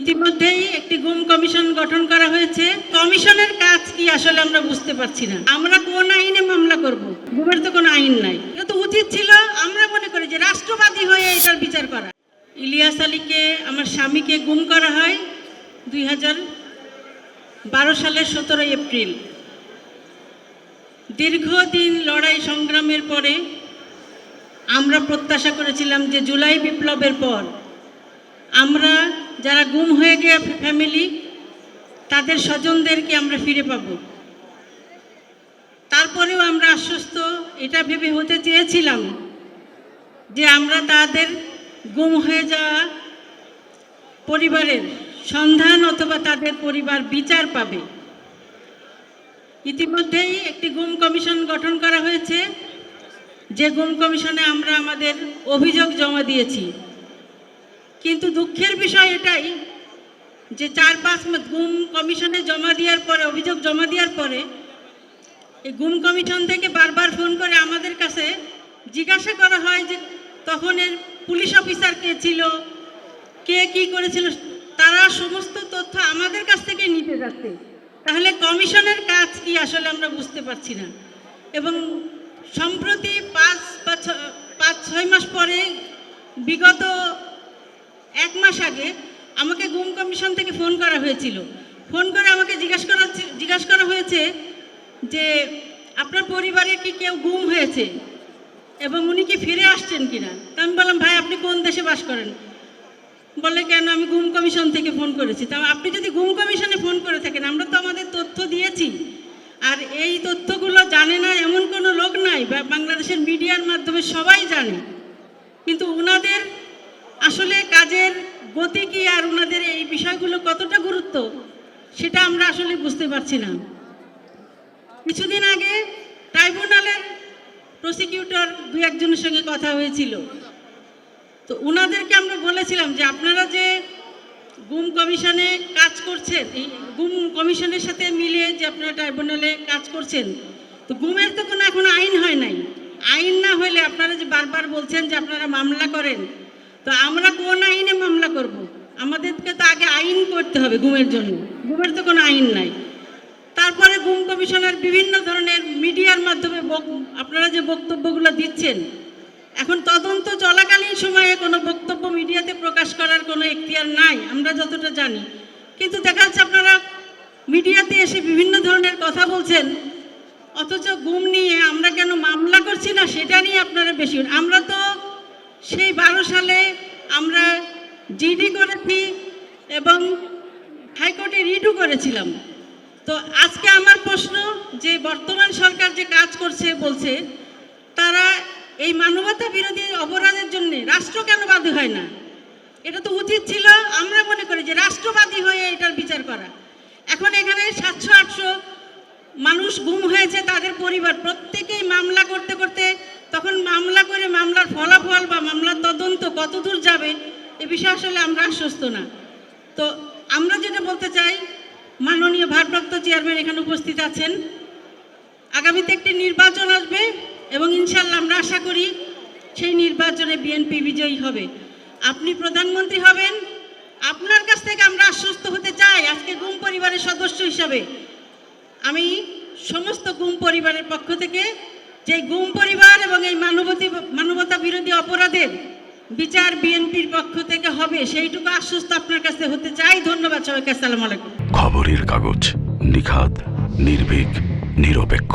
ইতিমধ্যেই একটি গুম কমিশন গঠন করা হয়েছে। কমিশনের কাজ কি আসলে আমরা বুঝতে পারছি না। আমরা কোন আইনে মামলা করব? গুমের তো কোনো আইন নাই। এটা তো উচিত ছিল, আমরা মনে করি যে রাষ্ট্রবাদী হয়ে এটার বিচার করা। ইলিয়াস আলীকে, আমার স্বামীকে গুম করা হয় দুই হাজার বারো সালের সতেরোই এপ্রিল। দীর্ঘদিন লড়াই সংগ্রামের পরে আমরা প্রত্যাশা করেছিলাম যে জুলাই বিপ্লবের পর আমরা যারা গুম হয়ে গিয়ে ফ্যামিলি তাদের স্বজনদেরকে আমরা ফিরে পাব। তারপরেও আমরা আশ্বস্ত, এটা ভেবে হতে চেয়েছিলাম যে আমরা তাদের গুম হয়ে যাওয়া পরিবারের সন্ধান অথবা তাদের পরিবার বিচার পাবে। ইতিমধ্যেই একটি গুম কমিশন গঠন করা হয়েছে। যে গুম কমিশনে আমরা আমাদের অভিযোগ জমা দিয়েছি। কিন্তু দুঃখের বিষয় এটাই যে চার পাঁচ গুম কমিশনে জমা দেওয়ার পরে, অভিযোগ জমা দেওয়ার পরে, এই গুম কমিশন থেকে বারবার ফোন করে আমাদের কাছে জিজ্ঞাসা করা হয় যে তখন এর পুলিশ অফিসার কে ছিল, কে কি করেছিল, তারা সমস্ত তথ্য আমাদের কাছ থেকে নিতে যাচ্ছে। তাহলে কমিশনের কাজ কি আসলে আমরা বুঝতে পারছি না। এবং সম্প্রতি পাঁচ পাঁচ ছয় মাস পরে বিগত এক মাস আগে আমাকে গুম কমিশন থেকে ফোন করা হয়েছিল। ফোন করে আমাকে জিজ্ঞাসা করা জিজ্ঞাসা করা হয়েছে যে, আপনার পরিবারে কি কেউ গুম হয়েছে? এবং উনি কি ফিরে আসছেন কিনা? তা আমি বললাম, ভাই, আপনি কোন দেশে বাস করেন? বলে, কেন? আমি গুম কমিশন থেকে ফোন করেছি। তা আপনি যদি গুম কমিশনে ফোন করে থাকেন, আমরা তো আমাদের তথ্য দিয়েছি। আর এই তথ্যগুলো জানে না এমন কোনো লোক নাই বাংলাদেশের মিডিয়ার মাধ্যমে সবাই জানে। কিন্তু ওনাদের আসলে কাজের গতি কি আর ওনাদের এই বিষয়গুলো কতটা গুরুত্ব, সেটা আমরা আসলে বুঝতে পারছি না। কিছুদিন আগে ট্রাইব্যুনালের প্রসিকিউটর দু একজনের সঙ্গে কথা হয়েছিল। তো ওনাদেরকে আমরা বলেছিলাম যে আপনারা যে গুম কমিশনে কাজ করছেন, এই গুম কমিশনের সাথে মিলিয়ে যে আপনারা ট্রাইব্যুনালে কাজ করছেন, তো গুমের তো কোনো এখনও আইন হয় নাই। আইন না হলে আপনারা যে বারবার বলছেন যে আপনারা মামলা করেন তো আমরা কোন আইনে মামলা করব। আমাদেরকে তো আগে আইন করতে হবে ঘুমের জন্য। ঘুমের তো কোনো আইন নাই। তারপরে ঘুম কমিশনের বিভিন্ন ধরনের মিডিয়ার মাধ্যমে আপনারা যে বক্তব্যগুলো দিচ্ছেন, এখন তদন্ত চলাকালীন সময়ে কোনো বক্তব্য মিডিয়াতে প্রকাশ করার কোনো এখতিয়ার নাই, আমরা যতটা জানি। কিন্তু দেখা যাচ্ছে আপনারা মিডিয়াতে এসে বিভিন্ন ধরনের কথা বলছেন, অথচ গুম নিয়ে আমরা কেন মামলা করছি না, সেটা নিয়ে আপনারা বেশি আমরা তো সেই বারো সালে আমরা জিডি করেছি এবং হাইকোর্টে রিডু করেছিলাম। তো আজকে আমার প্রশ্ন, যে বর্তমান সরকার যে কাজ করছে, বলছে, তারা এই মানবতা বিরোধী অপরাধের জন্য রাষ্ট্র কেন বাদী হয় না? এটা তো উচিত ছিল, আমরা মনে করি যে রাষ্ট্রবাদী হয়ে এটার বিচার করা। এখন এখানে সাতশো, আটশো মানুষ গুম হয়েছে, তাদের পরিবার। প্রত্যেকেই মামলা করতে করতে, তখন মামলা করে মামলার কতদূর যাবে, এ বিষয়ে আসলে আমরা আশ্বস্ত না। তো আমরা যেটা বলতে চাই, মাননীয় ভারপ্রাপ্ত চেয়ারম্যান এখানে উপস্থিত আছেন। আগামীতে একটি নির্বাচন আসবে এবং ইনশাল্লাহ আমরা আশা করি সেই নির্বাচনে বিএনপি বিজয়ী হবে। আপনি প্রধানমন্ত্রী হবেন, আপনার কাছ থেকে আমরা আশ্বস্ত হতে চাই আজকে গুম পরিবারের সদস্য হিসাবে। আমি সমস্ত গুম পরিবারের পক্ষ থেকে যে গুম পরিবার এবং এই মানবতী, মানবতা বিরোধী অপরাধের বিচার বিএনপির পক্ষ থেকে হবে, সেইটুকু আশ্বস্ত আপনার কাছে হতে চাই। ধন্যবাদ সবাইকে, আসসালামু আলাইকুম। খবরের কাগজ নিখাদ, নির্ভীক, নিরপেক্ষ।